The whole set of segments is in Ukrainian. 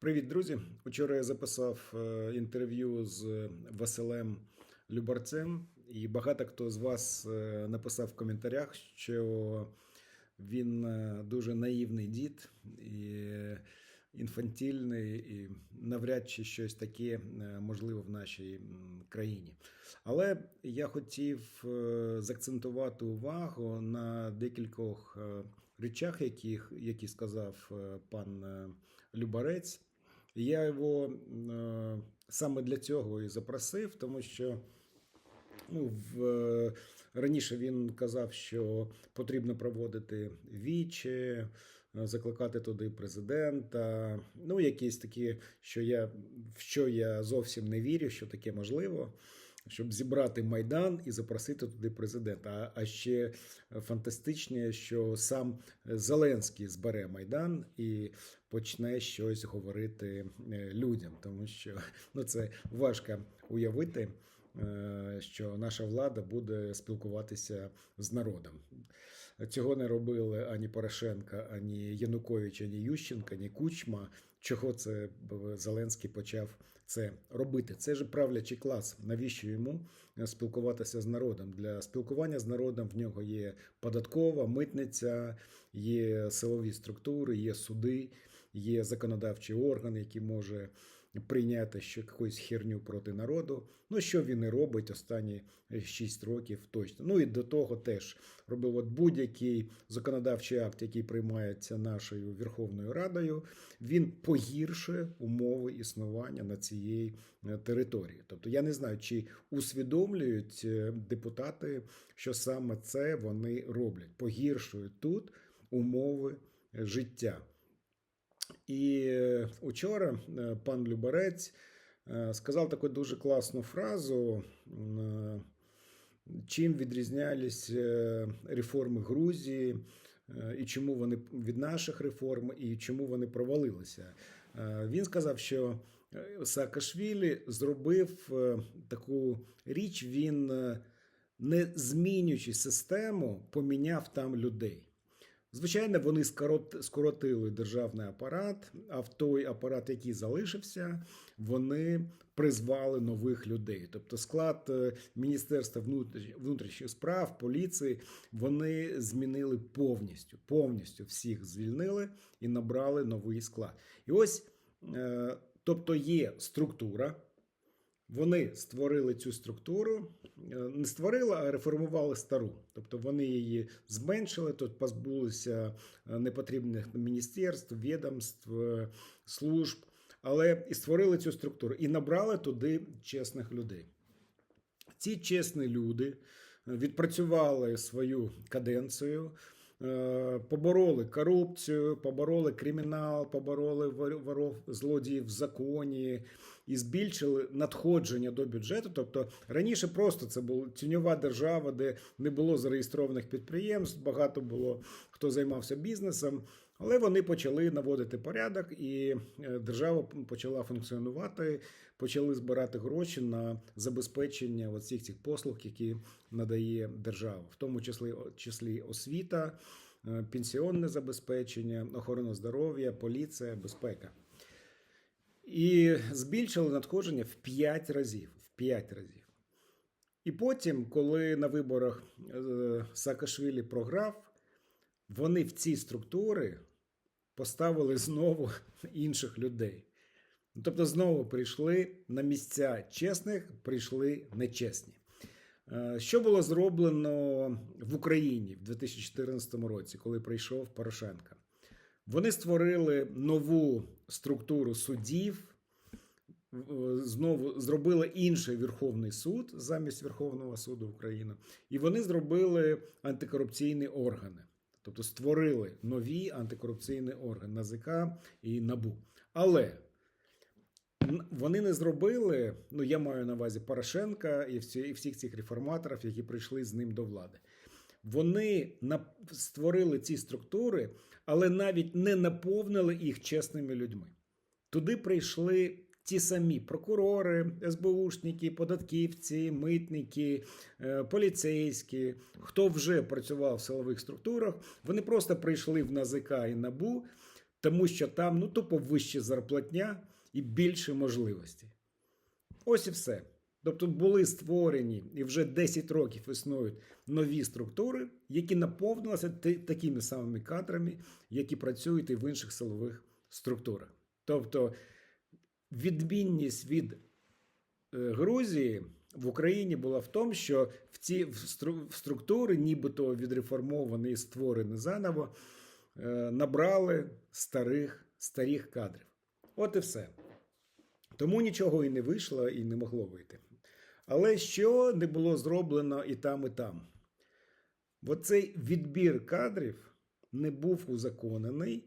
Привіт, друзі! Учора я записав е, інтерв'ю з Василем Любарцем, і багато хто з вас е, написав в коментарях, що він е, дуже наївний дід і інфантільний, і навряд чи щось таке можливо в нашій країні. Але я хотів заакцентувати увагу на декількох речах, яких, які сказав пан Любарець. Я його е, саме для цього і запросив, тому що ну, в, е, раніше він казав, що потрібно проводити вічі, е, закликати туди президента. Ну, якісь такі, що я, в що я зовсім не вірю, що таке можливо. Щоб зібрати майдан і запросити туди президента. А, а ще фантастичніше, що сам Зеленський збере майдан і почне щось говорити е, людям, тому що ну це важко уявити. е, Що наша влада буде спілкуватися з народом. Цього не робили ані Порошенка, ані Янукович, ані Ющенка, ані Кучма. Чого це Зеленський почав це робити? Це ж правлячий клас. Навіщо йому спілкуватися з народом? Для спілкування з народом в нього є податкова, митниця, є силові структури, є суди, є законодавчий орган, який може прийняти ще якусь херню проти народу. Ну, що він і робить останні 6 років точно. Ну і до того теж робив от будь-який законодавчий акт, який приймається нашою Верховною Радою, він погіршує умови існування на цієї е, території. Тобто я не знаю, чи усвідомлюють е, депутати, що саме це вони роблять, погіршують тут умови е, життя. І учора е, пан Любарець е, сказав таку дуже класну фразу, е, чим відрізнялись реформи Грузії, і чому вони від наших реформ, і чому вони провалилися. Він сказав, що Саакашвілі зробив таку річ, він, не змінюючи систему, поміняв там людей. Звичайно, вони скорот- скоротили державний апарат, а в той апарат, який залишився, вони призвали нових людей. Тобто склад е, Міністерства внутрішніх справ, поліції, вони змінили повністю. Повністю всіх звільнили і набрали новий склад. І ось, е, тобто, є структура. Вони створили цю структуру, е, не створили, а реформували стару. Тобто вони її зменшили, тут позбулися е, непотрібних міністерств, відомств, е, служб, але і створили цю структуру і набрали туди чесних людей. Ці чесні люди відпрацювали свою каденцію, побороли корупцію, побороли кримінал, побороли вор- воров, злодіїв в законі і збільшили надходження до бюджету. Тобто раніше просто це була тіньова держава, де не було зареєстрованих підприємств, багато було хто займався бізнесом. Але вони почали наводити порядок, і е, держава почала функціонувати, почали збирати гроші на забезпечення всіх цих послуг, які надає держава, в тому числі, числі освіта, е, пенсіонне забезпечення, охорона здоров'я, поліція, безпека. І збільшили надходження в 5 разів. В 5 разів. І потім, коли на виборах е, Саакашвілі програв, вони в ці структури поставили знову інших людей. Тобто знову прийшли на місця чесних, прийшли нечесні. Е, Що було зроблено в Україні в 2014 році, коли прийшов Порошенко? Вони створили нову структуру судів, знову зробили інший Верховний суд замість Верховного суду України, і вони зробили антикорупційні органи. Тобто створили нові антикорупційні органи НАЗК і НАБУ. Але вони не зробили, ну я маю на увазі Порошенка і всіх цих реформаторів, які прийшли з ним до влади. Вони створили ці структури, але навіть не наповнили їх чесними людьми. Туди прийшли ті самі прокурори, СБУшники, податківці, митники, е, поліцейські, хто вже працював в силових структурах, вони просто прийшли в НАЗК і НАБУ. тому що там ну тупо вища зарплатня і більше можливостей. Ось і все. Тобто були створені і вже 10 років існують нові структури, які наповнилися такими самими кадрами, які працюють і в інших силових структурах. Тобто відмінність від е, Грузії в Україні була в тому, що в ці в структури, нібито відреформовані і створені заново, е, набрали старих, старих кадрів. От і все. Тому нічого і не вийшло, і не могло вийти. Але що не було зроблено і там, і там? Бо цей відбір кадрів не був узаконений.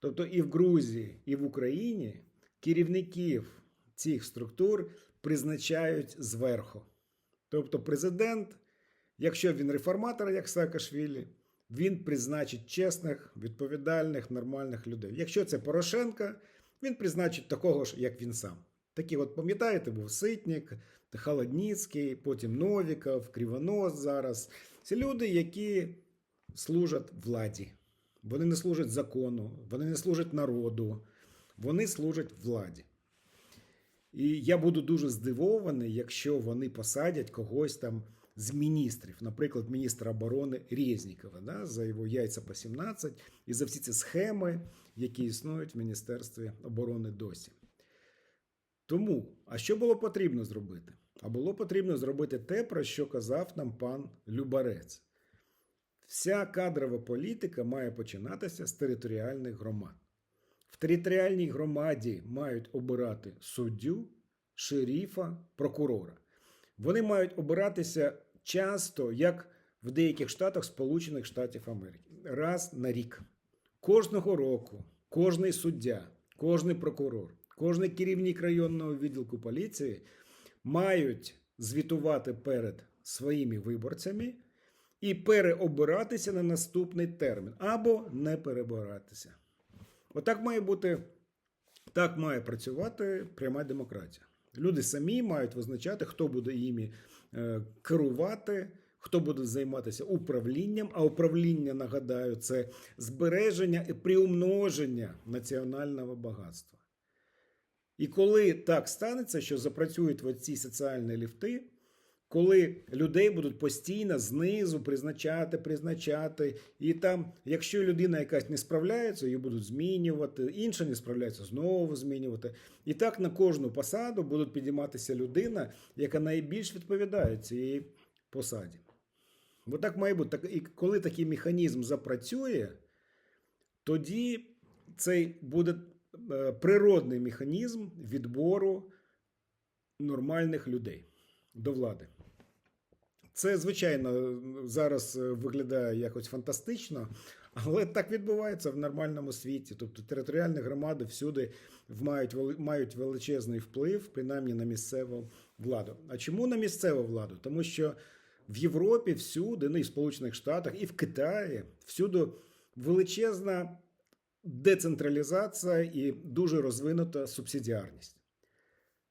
Тобто і в Грузії, і в Україні керівників цих структур призначають зверху. Тобто президент, якщо він реформатор, як Саакашвілі, він призначить чесних, відповідальних, нормальних людей. Якщо це Порошенко, він призначить такого ж, як він сам. Такі, от пам'ятаєте, був Ситник, Холодніцький, потім Новіков, Кривонос зараз. Це люди, які служать владі. Вони не служать закону, вони не служать народу, вони служать владі. І я буду дуже здивований, якщо вони посадять когось там з міністрів, наприклад, міністра оборони Резнікова, да, за його яйця по 17 і за всі ці схеми, які існують в Міністерстві оборони досі. Тому, а що було потрібно зробити? А було потрібно зробити те, про що казав нам пан Любарець. Вся кадрова політика має починатися з територіальних громад. В територіальній громаді мають обирати суддю, шеріфа, прокурора. Вони мають обиратися часто, як в деяких штатах Сполучених Штатів Америки, раз на рік. Кожного року кожний суддя, кожний прокурор, кожний керівник районного відділку поліції мають звітувати перед своїми виборцями і переобиратися на наступний термін або не перебиратися. Отак має бути, так має працювати пряма демократія. Люди самі мають визначати, хто буде їми е, керувати, хто буде займатися управлінням. А управління, нагадаю, це збереження і приумноження національного багатства. І коли так станеться, що запрацюють оці соціальні ліфти, коли людей будуть постійно знизу призначати, призначати, і там, якщо людина якась не справляється, її будуть змінювати, інша не справляється, знову змінювати. І так на кожну посаду будуть підійматися людина, яка найбільш відповідає цій посаді. Бо так має бути. І коли такий механізм запрацює, тоді цей буде е, природний механізм відбору нормальних людей до влади. Це, звичайно, зараз е, виглядає якось фантастично, але так відбувається в нормальному світі. Тобто територіальні громади всюди мають, величезний вплив, принаймні на місцеву владу. А чому на місцеву владу? Тому що в Європі всюди, ну і в Сполучених Штатах, і в Китаї всюди величезна децентралізація і дуже розвинута субсидіарність.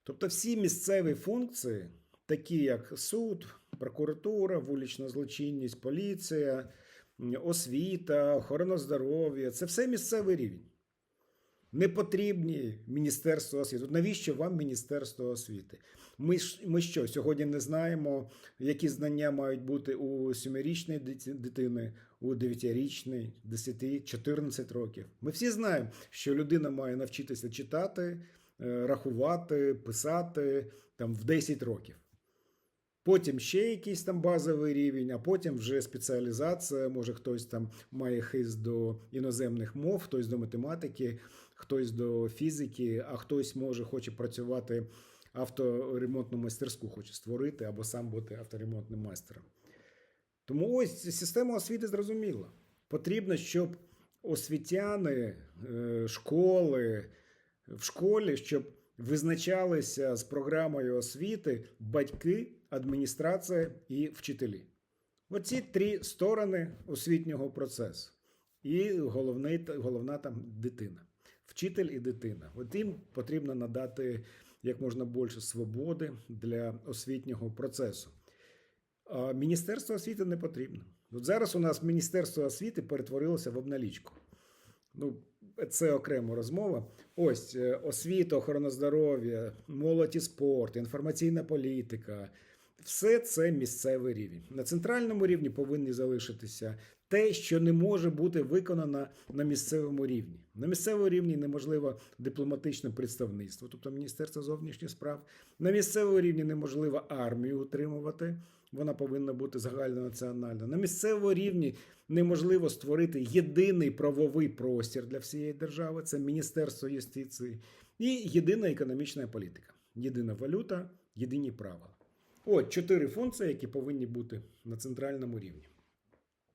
Тобто всі місцеві функції, такі як суд, прокуратура, вулична злочинність, поліція, освіта, охорона здоров'я це все місцевий рівень. Не потрібні Міністерство освіти. Навіщо вам Міністерство освіти? Ми, ми що, сьогодні не знаємо, які знання мають бути у сімирічної дитини, у дев'ятирічної, 10, 14 років. Ми всі знаємо, що людина має навчитися читати, е, рахувати, писати там, в 10 років. Потім ще якийсь там базовий рівень, а потім вже спеціалізація. Може, хтось там має хист до іноземних мов, хтось до математики, хтось до фізики, а хтось може хоче працювати авторемонтну майстерську, хоче створити або сам бути авторемонтним майстером. Тому ось система освіти зрозуміла. Потрібно, щоб освітяни, е, школи в школі, щоб визначалися з програмою освіти батьки, адміністрація і вчителі. Оці три сторони освітнього процесу. І головний, головна там дитина. Вчитель і дитина. От їм потрібно надати як можна більше свободи для освітнього процесу. А Міністерство освіти не потрібно. От зараз у нас Міністерство освіти перетворилося в обналічку. Ну, це окрема розмова. Ось е, освіта, охорона здоров'я, молодь і спорт, інформаційна політика. Все це місцевий рівень. На центральному рівні повинні залишитися те, що не може бути виконано на місцевому рівні. На місцевому рівні неможливо дипломатичне представництво, тобто Міністерство зовнішніх справ. На місцевому рівні неможливо армію утримувати. Вона повинна бути загальнонаціональна. На місцевому рівні неможливо створити єдиний правовий простір для всієї держави. Це Міністерство юстиції і єдина економічна політика, єдина валюта, єдині правила. От чотири функції, які повинні бути на центральному рівні.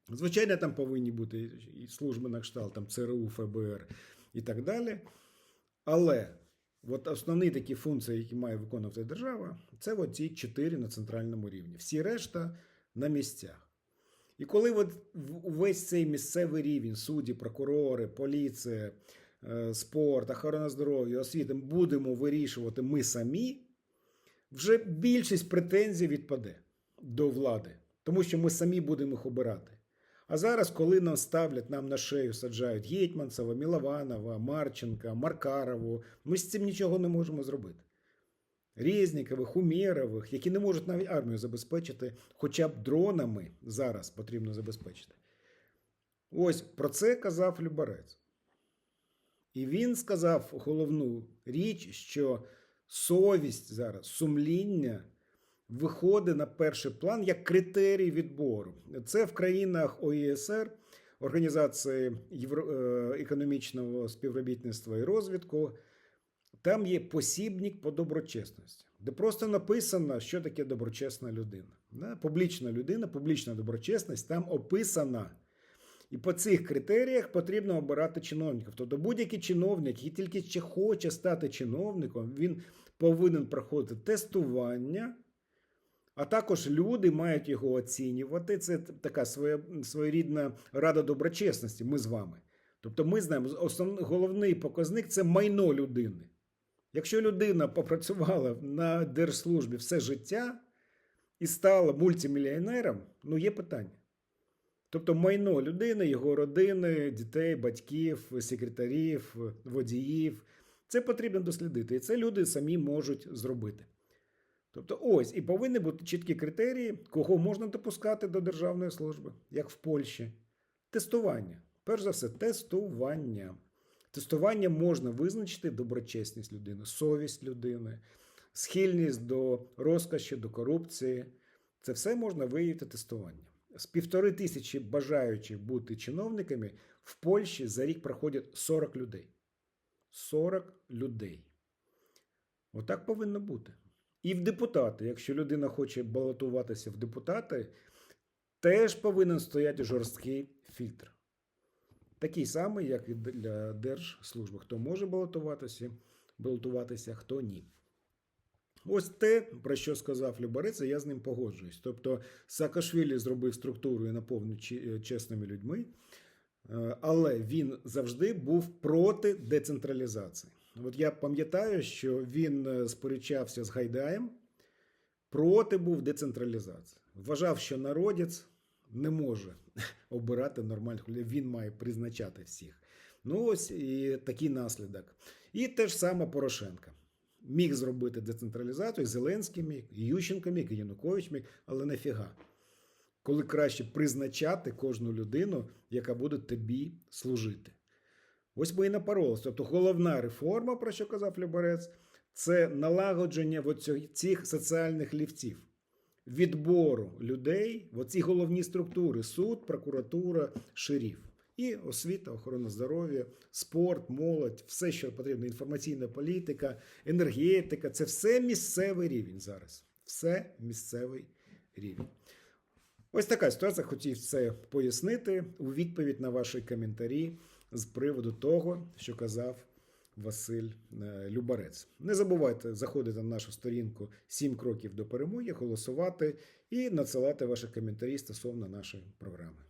Звичайно, там повинні бути і служби на кшталт, там ЦРУ, ФБР і так далі. Але от основні такі функції, які має виконувати держава, це ці чотири на центральному рівні. Всі решта на місцях. І коли от в- увесь цей місцевий рівень, судді, прокурори, поліція, е, спорт, охорона здоров'я, освіта, будемо вирішувати ми самі, вже більшість претензій відпаде до влади, тому що ми самі будемо їх обирати. А зараз, коли нам ставлять нам на шею, саджають Гетьманцева, Мілованова, Марченка, Маркарову, ми з цим нічого не можемо зробити. Резнікових, Умєрових, які не можуть навіть армію забезпечити, хоча б дронами зараз потрібно забезпечити. Ось про це казав Любарець. І він сказав головну річ, що совість зараз, сумління виходить на перший план як критерій відбору. Це в країнах ОІСР, Організації е, економічного співробітництва і розвитку. Там є посібник по доброчесності, де просто написано, що таке доброчесна людина. Публічна людина, публічна доброчесність там описана. І по цих критеріях потрібно обирати чиновників. Тобто будь-який чиновник, який тільки ще хоче стати чиновником, він повинен проходити тестування, а також люди мають його оцінювати. Це така своя, своєрідна рада доброчесності. Ми з вами. Тобто, ми знаємо, основний головний показник це майно людини. Якщо людина попрацювала на держслужбі все життя і стала мультимільйонером, ну є питання. Тобто майно людини, його родини, дітей, батьків, секретарів, водіїв. Це потрібно дослідити. І це люди самі можуть зробити. Тобто, ось і повинні бути чіткі критерії, кого можна допускати до державної служби, як в Польщі. Тестування. Перш за все, тестування. Тестування можна визначити доброчесність людини, совість людини, схильність до розкоші, до корупції. Це все можна виявити тестуванням. З півтори тисячі бажаючих бути чиновниками в Польщі за рік проходять 40 людей. 40 людей. Отак повинно бути. І в депутати, якщо людина хоче балотуватися в депутати, теж повинен стояти жорсткий фільтр. Такий самий, як і для держслужби. Хто може балотуватися, балотуватися, хто ні. Ось те, про що сказав Любарець, я з ним погоджуюсь. Тобто Саакашвілі зробив структуру і наповнив чесними людьми, е, але він завжди був проти децентралізації. От я пам'ятаю, що він е, сперечався з Гайдаєм, проти був децентралізації. Вважав, що народець не може обирати нормальних людей, він має призначати всіх. Ну ось і такий наслідок. І те ж саме Порошенка. Міг зробити децентралізацію, Зеленський міг, Ющенко і Янукович міг, але нафіга. Коли краще призначати кожну людину, яка буде тобі служити. Ось ми і напоролися. Тобто головна реформа, про що казав Люборець, це налагодження цих соціальних лівців, відбору людей в оці головні структури: суд, прокуратура, шеріф. І освіта, охорона здоров'я, спорт, молодь, все, що потрібно, інформаційна політика, енергетика це все місцевий рівень зараз. Все місцевий рівень. Ось така ситуація. Хотів це пояснити у відповідь на ваші коментарі з приводу того, що казав Василь е, Любарець. Не забувайте заходити на нашу сторінку «7 кроків до перемоги, голосувати і надсилати ваші коментарі стосовно нашої програми.